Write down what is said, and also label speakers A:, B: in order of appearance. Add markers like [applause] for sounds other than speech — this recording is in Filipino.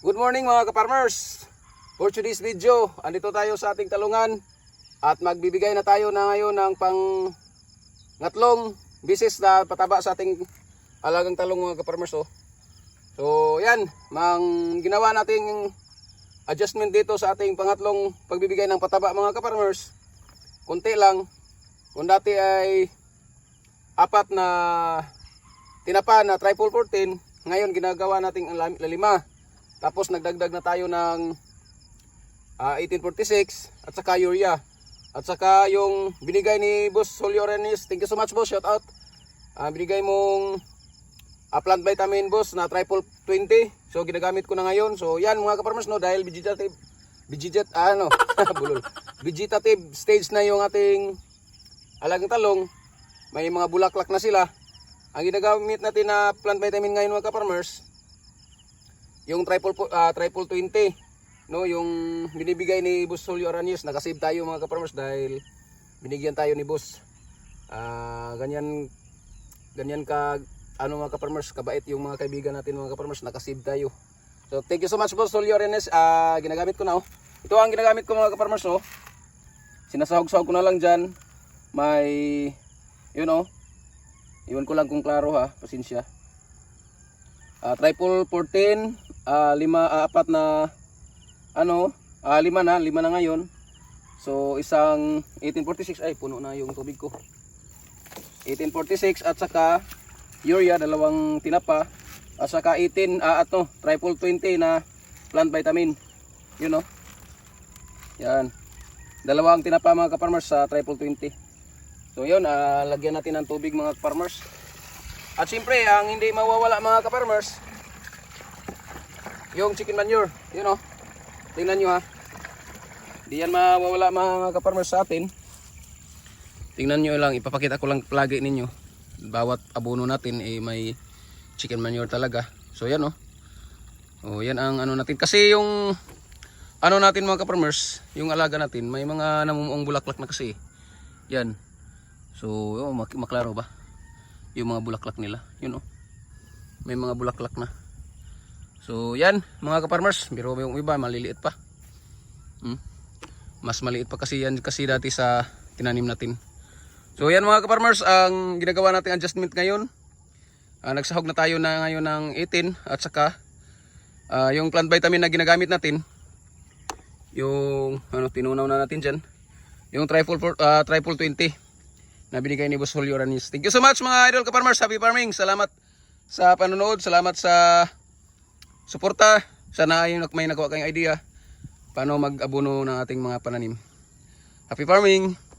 A: Good morning mga ka-farmers! For today's video, andito tayo sa ating talungan at magbibigay na tayo na ngayon ng pang ngatlong bisis na pataba sa ating alagang talong mga ka-farmers. Oh. So yan, mang ginawa nating adjustment dito sa ating pangatlong pagbibigay ng pataba mga ka-farmers. Kunti lang, kung dati ay apat na tinapa na triple 14, ngayon ginagawa nating lima. Tapos nagdagdag na tayo ng ah, 1846 at saka urea. At saka yung binigay ni Boss Julio Renis. Thank you so much boss. Shout out. Ah, binigay mong ah, plant vitamin boss na triple 20. So ginagamit ko na ngayon. So yan mga kaparmers no dahil vegetative vegetat ano [laughs] bulol. Vegetative stage na yung ating alagang talong. May mga bulaklak na sila. Ang ginagamit natin na plant vitamin ngayon mga kaparmers yung triple ah, triple 20 no yung binibigay ni Boss Julio Aranius nakasave tayo mga kaparmers dahil binigyan tayo ni Boss. Ah, ganyan ganyan ka ano mga kaparmers kabait yung mga kaibigan natin mga kaparmers nakasave tayo. So thank you so much Boss Julio Aranius. Ah, ginagamit ko na oh. Ito ang ginagamit ko mga kaparmers oh. Sinasahog-sahog ko na lang dyan. May yun oh. Iwan ko lang kung klaro ha. Pasensya. Ah, triple 14, ah, lima, ah, apat na, ano, ah, lima na, lima na ngayon. So, isang 1846, ay, puno na yung tubig ko. 1846 at saka urea, dalawang tinapa. At saka 18, ah, ato, triple 20 na plant vitamin. Yun, no? Yan. Dalawang tinapa mga ka-farmers sa triple 20. So, yun, ah, lagyan natin ng tubig mga farmers. At siyempre, ang hindi mawawala mga ka-farmers, yung chicken manure, yun o. Tingnan nyo ha. Hindi yan mawawala mga ka-farmers sa atin. Tingnan nyo lang, ipapakita ko lang lagi ninyo. Bawat abono natin eh, may chicken manure talaga. So yan o. Oh, yan ang ano natin. Kasi yung ano natin mga ka-farmers, yung alaga natin, may mga namumuong bulaklak na kasi. Yan. So, oh, mak- maklaro ba? yung mga bulaklak nila yun oh may mga bulaklak na so yan mga kaparmers biro yung iba maliliit pa hmm? mas maliit pa kasi yan kasi dati sa tinanim natin so yan mga kaparmers ang ginagawa natin adjustment ngayon Ah, nagsahog na tayo na ngayon ng 18 at saka ah, yung plant vitamin na ginagamit natin yung ano tinunaw na natin dyan yung triple, ah, triple 20 na binigay ni Boss Julio Ranis. Thank you so much mga idol ka-farmers. Happy farming. Salamat sa panonood. Salamat sa suporta. Sana ay may nagawa kayong idea paano mag-abono ng ating mga pananim. Happy farming!